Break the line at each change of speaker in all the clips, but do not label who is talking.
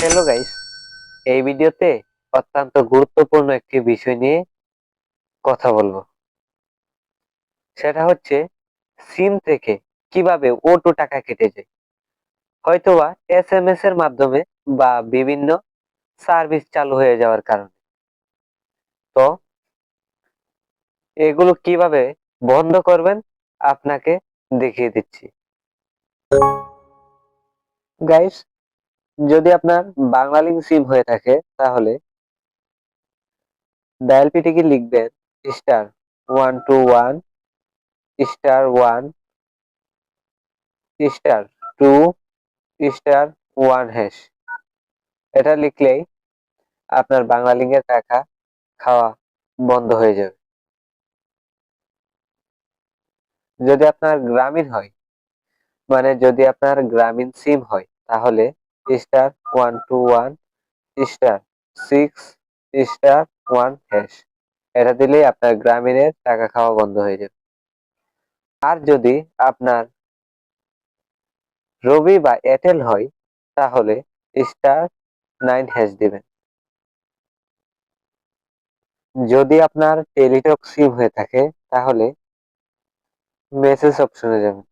Hello guys এই ভিডিওতে অত্যন্ত গুরুত্বপূর্ণ একটি বিষয় নিয়ে কথা বলব। সেটা হচ্ছে সিম থেকে কীভাবে ওটু টাকা কেটে যায়। হয়তোবা এস এম এস এর মাধ্যমে বা বিভিন্ন সার্ভিস চালু হয়ে যাওয়ার কারণে। তো এগুলো কীভাবে বন্ধ করবেন আপনাকে দেখিয়ে দিচ্ছি। গাইস যদি আপনার বাংলালিং সিম হয়ে থাকে, তাহলে ডায়াল পিটিকে লিখবেন? Star one two one, star one, star two, star one hash. এটা লিখলেই আপনার বাংলালিং এর টাকা খাওয়া বন্ধ হয়ে যাবে। যদি আপনার গ্রামীণ হয় মানে যদি আপনার গ্রামীণ সিম হয়, তাহলে star one two one star six star one hash এটা দিলেই আপনার গ্রামীণের টাকা খাওয়া বন্ধ হয়ে যাবে। আর যদি আপনার রবি বা এয়ারটেল হয়, তাহলে স্টার নাইন হ্যাশ দিবেন। যদি আপনার টেলিটক সিম হয়ে থাকে, তাহলে মেসেজ অপশনে যাবেন।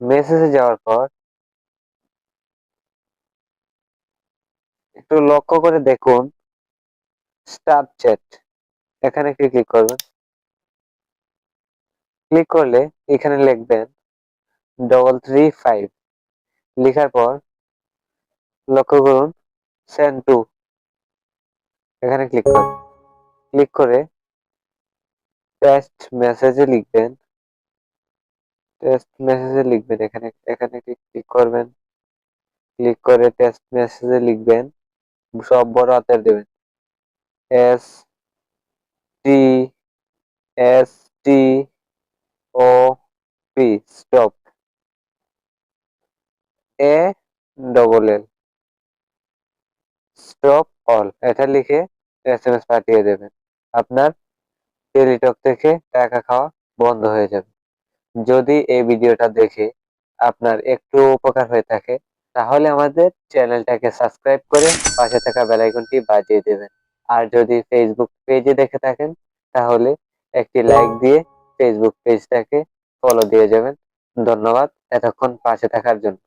মেসেজে যাওয়ার পর একটু লক্ষ্য করে দেখুন। Star chat. এখানে কি ক্লিক করবেন? ক্লিক করলে এখানে লিখবেন ডবল থ্রি ফাইভ লেখার পর লক্ষ্য করুন সেন্ড টু এখানে ক্লিক করুন। ক্লিক করে টেক্সট মেসেজে লিখবেন। টেক্সট মেসেজে লিখবেন। এখানে এখানে ক্লিক করবেন? ক্লিক করে টেক্সট মেসেজে লিখবেন। সব বড় হাতের দেবেন। S T S T O P stop A double L stop all এটা লিখে এস এম এস পাঠিয়ে দেবেন। আপনার টেলিটক থেকে টাকা খাওয়া বন্ধ হয়ে যাবে। যদি এই ভিডিওটা দেখে আপনার একটু উপকার হয়ে থাকে তাহলে আমাদের চ্যানেলটাকে সাবস্ক্রাইব করে পাশে থাকা বেল আইকনটি বাজিয়ে দেবেন। আর যদি ফেসবুক পেজে দেখে থাকেন, তাহলে একটি লাইক দিয়ে ফেসবুক পেজটাকে ফলো দিয়ে যাবেন। ধন্যবাদ, এতক্ষণ পাশে থাকার জন্য।